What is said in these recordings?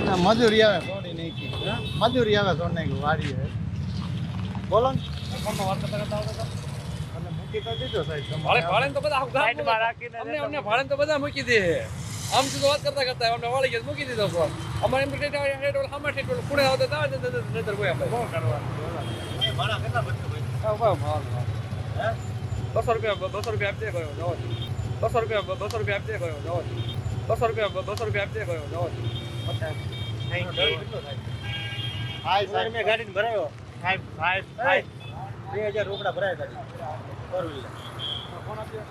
ના, મજૂરી આવે સોડી નાખી. મજૂરી આવે સોડ નાખી વાડી હે બોલો ને. ફોનમાં વાત કરતા કરતા આવતા અને મૂકી દીધો સાહેબ તમે. ભાડે ભાડે તો બધા આખું ગામ સાઈડમાં રાખીને અમને અમને ભાડે તો બધા મૂકી દે. આમ તો વાત કરતા કરતા અમને વાળી ગયા મૂકી દીધો ફોન અમારે એમ હમણાં હેડ ઓલ ખૂણે આવતા તા ને નતર નતર કોઈ આપણે શું કરવાનું? બસો રૂપિયા બસો રૂપિયા આપી દે ગયો નવો બસો રૂપિયા બસો રૂપિયા આપી દે ગયો નવો બસો રૂપિયા બસો રૂપિયા આપી દે ગયો નવો હાય મેં ગાડીને ભરાયો. બે હજાર રોકડા ભરાય ગાડી. ફોર વ્હીલર ફોન આપ્યો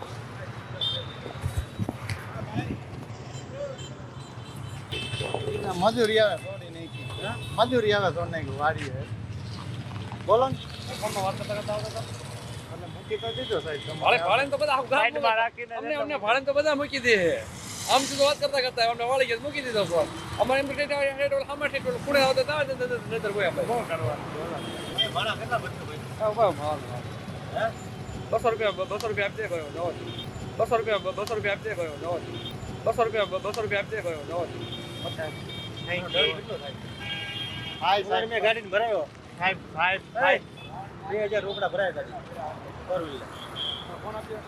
મજૂરી આવે સોડી નાખી મજૂરી આવે સોડ નાખી વાડી હે બોલો ને. ફોનમાં વાત કરતા કરતા આવતા અને મૂકી તો દીધો સાહેબ ભાડે તો બધા રાખીને અમને અમને ભાડે તો બધા મૂકી દે. આમ તો વાત કરતા કરતા અમને વાળી ગયા મૂકી દીધો ફોન. અમારે એમ કે હેડ ઓલ હમણાં હેડ ઓલ આવતા તા નતર કોઈ આપણે બોલો. એ ભાડા કેટલા બચશે ભાઈ? હા. હે? બસો રૂપિયા બસો રૂપિયા આપજે ગયો નવો બસો રૂપિયા બસો રૂપિયા આપી દે ગયો નવો બસો રૂપિયા બસો રૂપિયા આપી દે ગયો નવો. કેટલો થાય? હાય સાહેબ મેં ગાડીને ભરાયો સાહેબ સાહેબ હાય. બે હજાર રોકડા ભરાય ગાડી ફોર વ્હીલર કોણ આપ્યો